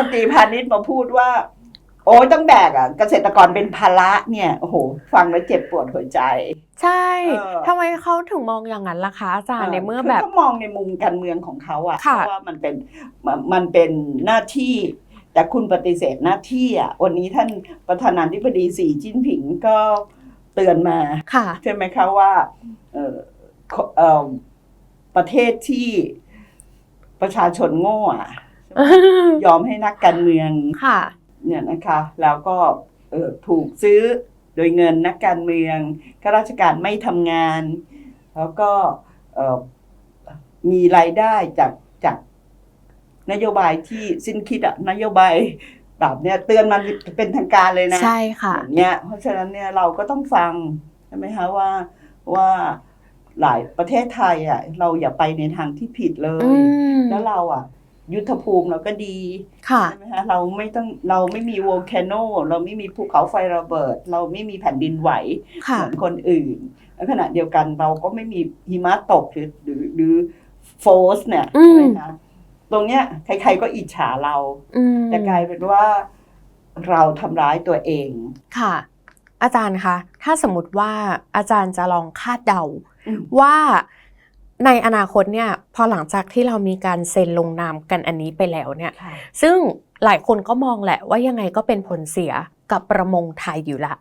มนตรีพาณิชย์มาพูดว่า โอ้ยต้องแบกอะ เกษตรกรเป็นภาระเนี่ยโอ้โหฟังแล้วเจ็บปวดหัวใจ ใช่เออทำไมเขาถึงมองอย่างนั้นล่ะคะอาจารย์ในเมื่อคืแบบเขามองในมุมการเมืองของเขาอะเพค่ะราะว่ามันเป็นมันมันเป็นหน้าที่แต่คุณปฏิเสธหน้าที่อะวันนี้ท่านประธานาธิบดีสีจิ้นผิงก็เตือนมาค่ะใช่ไหมคะว่าเอ่อขเอ่อประเทศที่ประชาชนโง่อะ ยอมให้นักการเมืองค่ะเนี่ยนะคะแล้วก็เอ่อถูกซื้อโดยเงินนักการเมืองข้าราชการไม่ทำงาน แล้วก็เอ่อมีรายได้จากจากนโยบายที่สิ้นคิดอะนโยบายแบบเนี้ยเตือนมันเป็นทางการเลยนะใช่ค่ะอย่างเงี้ยเพราะฉะนั้นเนี่ยเราก็ต้องฟังใช่ไหมคะว่าว่าหลายประเทศไทยอะเราอย่าไปในทางที่ผิดเลอืยมแล้วเราอะ ยุทธภูมิเราก็ดีค่ะใช่ไหมคะเราไม่ต้องเราไม่มีโวลแคนโนเราไม่มีภูเขาไฟระเบิด เราไม่มีแผ่นดินไหวค่ะเหมือนคนอื่นและขณะเดียวกันเราก็ไม่มีหิมะตกหรือหรือหรือโฟสเนี่ยอืมใช่ไหมคะตรงเนี้ยใครๆก็อิจฉาเราอืมแต่กลายเป็นว่าเราทำร้ายตัวเอง ค่ะ อาจารย์คะถ้าสมมติว่าอาจารย์จะลองคาดเดาอืมว่า ในอนาคตเนี่ยพอหลังจากที่เรามีการเซ็นลงนามกันอันนี้ไปแล้วเนี่ยค่ะซึ่งหลายคนก็มองแหละว่ายังไงก็เป็นผลเสียกับประมงไทยอยู่ละ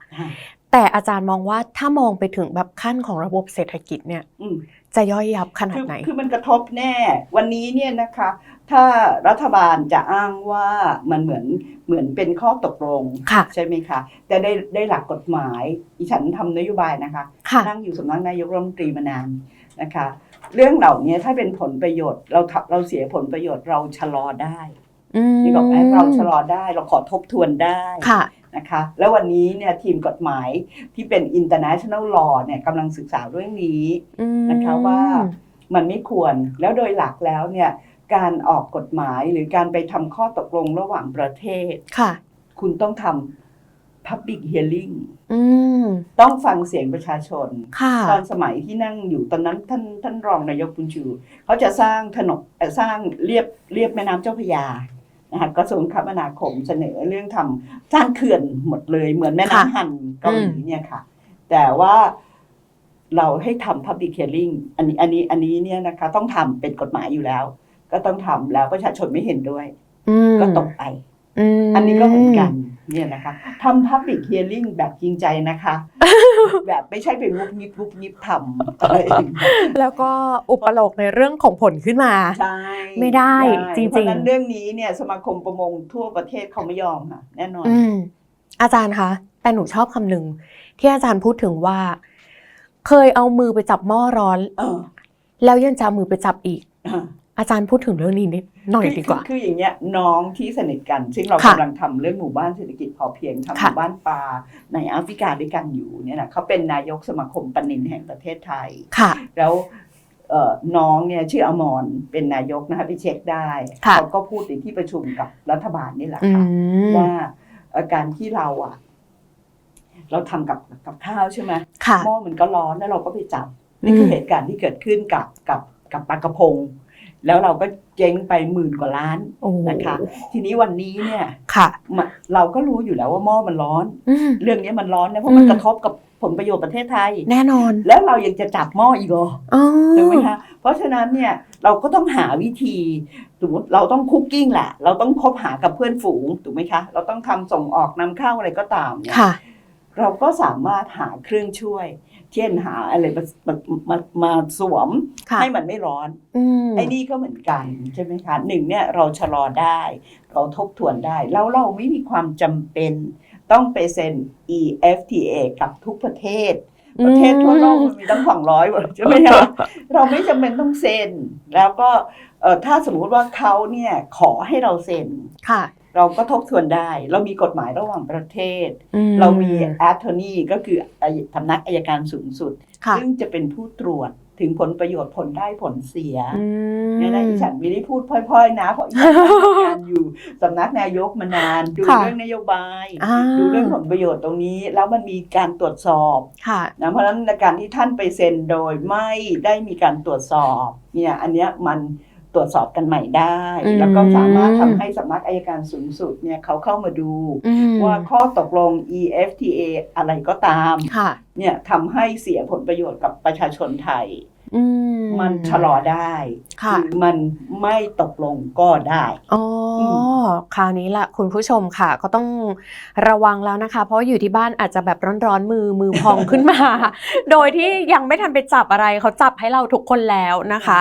แต่อาจารย์มองว่าถ้ามองไปถึงแบบขั้นของระบบเศรษฐกิจเนี่ยอืมจะย่อยยับขนาดคือไหน คือมันกระทบแน่ วันนี้เนี่ยนะคะ ถ้ารัฐบาลจะอ้างว่ามันเหมือนเหมือนเป็นข้อตกลงค่ะใช่ไหมคะ แต่ได้ได้หลักกฎหมาย อีฉันทำนโยบายนะคะค่ะนั่งอยู่สำนักนายกรัฐมนตรีมานานนะคะ เรื่องเหล่านี้ถ้าเป็นผลประโยชน์ เราทำเราเสียผลประโยชน์เราชะลอได้อืมนี่บอกไหมเราชะลอได้เราขอทบทวนได้ค่ะนะคะ แล้ววันนี้เนี่ยทีมกฎหมายที่เป็น international law เนี่ยกำลังศึกษาเรื่องนี้อืมนะคะว่ามันไม่ควรแล้วโดยหลักแล้วเนี่ยการออกกฎหมายหรือการไปทำข้อตกลงระหว่างประเทศค่ะ คุณต้องทำ public hearing อืม ต้องฟังเสียงประชาชนค่ะตอนสมัยที่นั่งอยู่ตอนนั้นท่านท่านรองนายกบุญชูเขาจะสร้างถนนเอ่อสร้างเรียบเรียบแม่น้ำเจ้าพระยานะคะกระทรวงคมนาคมเสนอเรื่องทำสร้างเขื่อนหมดเลยเหมือนแม่ค่ะน้ำฮันเกาหลีเนี่ยค่ะ แต่ว่าเราให้ทำ public hearing อันนี้อันนี้อันนี้เนี่ยนะคะ ต้องทำเป็นกฎหมายอยู่แล้ว ก็ต้องทำแล้วประชาชนไม่เห็นด้วยอืมก็ตกไปม อันนี้ก็เหมือนกันเนี่ยนะคะทำ public hearing แบบจริงใจนะคะ แบบไม่ใช่เป็นวุบยิบวุบยิบทำอะไรอย่างเงี้ยแล้วก็อุปโลกในเรื่องของผลขึ้นมา ใช่ไม่ได้ใช่จริงๆ เพราะฉะนั้นเรื่องนี้เนี่ยสมาคมประมงทั่วประเทศเขาไม่ยอมค่ะแน่นอน อืมอาจารย์คะแต่หนูชอบคำหนึ่งที่อาจารย์พูดถึงว่า เคยเอามือไปจับหม้อร้อน เออ แล้วยังจะเอามือไปจับอีกเอออาจารย์พูดถึงเรื่องนี้นิด หน่อยคือดีกว่าคือคืออย่างเงี้ยน้องที่สนิทกันซึ่งเราค่ะกำลังทำเรื่องหมู่บ้านเศรษฐกิจพอเพียงทำหค่ะมู่บ้านปลาในแอฟริกาด้วยกันอยู่เนี่ยนะเขาเป็นนายกสมาคมปลานินแห่งประเทศไทยค่ะ แล้วเอ่อน้องเนี่ยชื่ออมรเป็นนายกนะคะไปเช็คได้ค่ะเขาก็พูดในที่ประชุมกับรัฐบาลนี่แหละอืค่ะมว่าเอ่อการที่เราอะ เราทำกับกับข้าวใช่ไหมค่ะหม้อมันก็ร้อนแล้วเราก็ไปจับนี่คือเหตุการณ์ที่เกิดขึ้นกับกับกับปลากระพง แล้วเราก็เจ๊งไปหมื่นกว่าล้านโอ้โหนะคะ ทีนี้วันนี้เนี่ยค่ะมะเราก็รู้อยู่แล้วว่าหม้อมันร้อนอืมเรื่องนี้มันร้อนนะเพราะมันอืมกระทบกับผลประโยชน์ประเทศไทย แน่นอน แล้วเรายังจะจับหม้ออีกเหรออ๋อถูกไหมคะเพราะฉะนั้นเนี่ยเราก็ต้องหาวิธีสมมติเราต้องคุกกิ้งแหละ เราต้องคบหากับเพื่อนฝูงถูกไหมคะ เราต้องทำส่งออกนำเข้าอะไรก็ตามเนี่ยค่ะ เราก็สามารถหาเครื่องช่วย เช่นหาอะไรมามามามาสวมค่ะให้มันไม่ร้อนอืมไอ้นี่ก็เหมือนกันใช่ไหมคะหนึ่งเนี่ยเราชะลอได้ เราทบทวนได้ แล้วเราไม่มีความจำเป็น ต้องไปเซ็น EFTA กับทุกประเทศประเทศทั่วโลกมันมีตั้งสองร้อยใช่ไหมคะเราไม่จำเป็นต้องเซ็น แล้วก็เอ่อถ้าสมมุติว่าเขาเนี่ยขอให้เราเซ็นค่ะ เราก็ทบทวนได้ เรามีกฎหมายระหว่างประเทศอืเรามี attorney ก็คืออายสำนักอายการสูงสุดค่ะซึ่งจะเป็นผู้ตรวจถึงผลประโยชน์ผลได้ผลเสียอืมเนี่ยนะอีฉันไม่ได้พูดพร่อยๆ นะ เพราะอีฉันทำงานอยู่สำนักนายกมานาน ดูค่ะเรื่องนโยบายอ่าดูเรื่องผลประโยชน์ตรงนี้ แล้วมันมีการตรวจสอบค่ะนะเพราะฉะนั้นในการที่ท่านไปเซ็นโดยไม่ได้มีการตรวจสอบเนี่ยอันเนี้ยมัน ตรวจสอบกันใหม่ได้อืมแล้วก็สามารถทำให้สำนักอายการสูงสุดเนี่ยเขาเข้ามาดูอืมว่าข้อตกลง EFTA อะไรก็ตามค่ะเนี่ยทำให้เสียผลประโยชน์กับประชาชนไทยอืมันชะลอได้ค่ะหรือมันไม่ตกลงก็ได้อ๋ออมคราวนี้ละคุณผู้ชมค่ะ ก็ต้องระวังแล้วนะคะ เพราะอยู่ที่บ้านอาจจะแบบร้อนๆมือมือพองขึ้นมา โดยที่ยังไม่ทันไปจับอะไรเขาจับให้เราทุกคนแล้วนะคะ